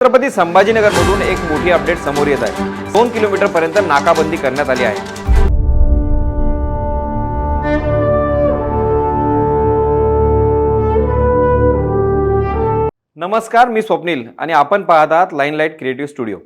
छत्रपती संभाजीनगरमधून एक मोठी अपडेट समोर येत आहे. दोन किलोमीटर पर्यंत नाकाबंदी करण्यात आली आहे. नमस्कार मी स्वप्नील आणि आपण पाहत आहात line light creative studio.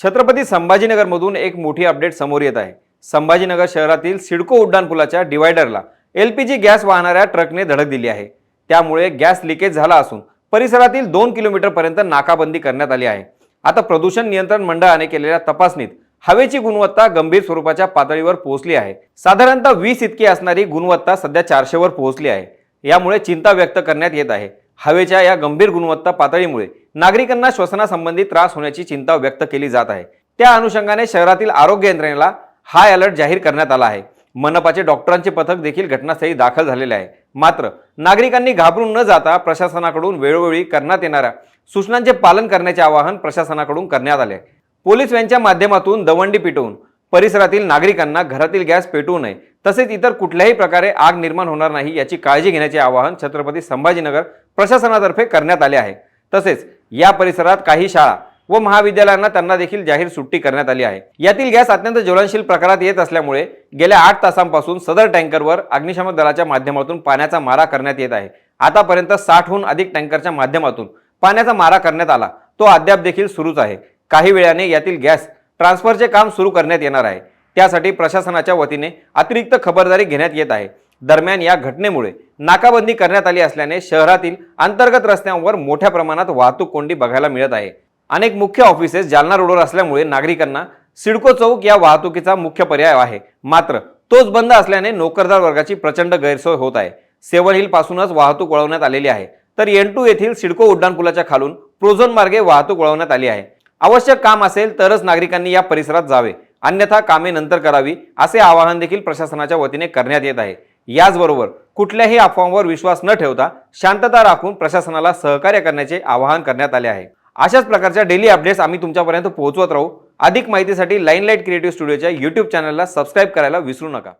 Chhatrapati संभाजीनगरमधून एक मोठी अपडेट समोर येत आहे. संभाजीनगर शहरातील सिडको उड्डाणपुलाच्या डिवायडरला एल पी जी गॅस वाहणाऱ्या ट्रकने धडक दिली आहे. त्यामुळे गॅस लिकेज झाला असून परिसरातील दोन किलोमीटरपर्यंत नाकाबंदी करण्यात आली आहे. आता प्रदूषण नियंत्रण मंडळाने केलेल्या तपासणीत हवेची गुणवत्ता गंभीर स्वरूपाच्या पातळीवर पोहोचली आहे. साधारणतः वीस इतकी असणारी गुणवत्ता सध्या चारशेवर पोहोचली आहे. यामुळे चिंता व्यक्त करण्यात येत आहे. हवेच्या या गंभीर गुणवत्ता पातळीमुळे नागरिकांना श्वसनासंबंधी त्रास होण्याची चिंता व्यक्त केली जात आहे. त्या अनुषंगाने शहरातील आरोग्य यंत्रणेला हाय अलर्ट जाहीर करण्यात आला आहे. मनपाचे डॉक्टरांचे पथक देखील घटनास्थळी दाखल झालेले आहे. मात्र नागरिकांनी घाबरून न जाता प्रशासनाकडून वेळोवेळी करण्यात येणाऱ्या सूचनांचे पालन करण्याचे आवाहन प्रशासनाकडून करण्यात आले आहे. पोलीस व्हॅनच्या माध्यमातून दवंडी पिटवून परिसरातील नागरिकांना घरातील गॅस पेटवू नये तसेच इतर कुठल्याही प्रकारे आग निर्माण होणार नाही याची काळजी घेण्याचे आवाहन छत्रपती संभाजीनगर प्रशासनातर्फे करण्यात आले आहे तसेच या परिसरात काही शाळा व महाविद्यालयांना त्यांना देखील जाहीर सुट्टी करण्यात आली आहे. यातील गॅस अत्यंत ज्वलनशील प्रकारात येत असल्यामुळे गेल्या आठ तासांपासून सदर टँकरवर अग्निशमन दलाच्या माध्यमातून पाण्याचा मारा करण्यात येत आहे. आतापर्यंत साठहून अधिक टँकरच्या माध्यमातून पाण्याचा मारा करण्यात आला. तो अद्याप देखील सुरूच आहे. काही वेळाने यातील गॅस ट्रान्सफरचे काम सुरू करण्यात येणार आहे. त्यासाठी प्रशासनाच्या वतीने अतिरिक्त खबरदारी घेण्यात येत आहे. दरम्यान या घटनेमुळे नाकाबंदी करण्यात आली असल्याने शहरातील अंतर्गत रस्त्यांवर मोठ्या प्रमाणात वाहतूक कोंडी बघायला मिळत आहे. अनेक मुख्य ऑफिसेस जालना रोडवर असल्यामुळे नागरिकांना सिडको चौक या वाहतुकीचा मुख्य पर्याय आहे. मात्र तोच बंद असल्याने नोकरदार वर्गाची प्रचंड गैरसोय होत आहे. सेवन हिल पासूनच वाहतूक वळवण्यात आलेली आहे. तर एन टू येथील सिडको उड्डाणपुलाच्या खालून प्रोझोन मार्गे वाहतूक वळवण्यात आली आहे. आवश्यक काम असेल तरच नागरिकांनी या परिसरात जावे. अन्यथा कामे नंतर करावी असे आवाहन देखील प्रशासनाच्या वतीने करण्यात येत आहे. याचबरोबर कुठल्याही अफवांवर विश्वास न ठेवता शांतता राखून प्रशासनाला सहकार्य करण्याचे आवाहन करण्यात आले आहे. अशाच प्रकारच्या डेली अपडेट्स आम्ही तुमच्यापर्यंत पोहोचवत राहू. अधिक माहितीसाठी लाईन लाइट क्रिएटिव्ह स्टुडिओच्या यूट्यूब चॅनलला सबस्क्राईब करायला विसरू नका.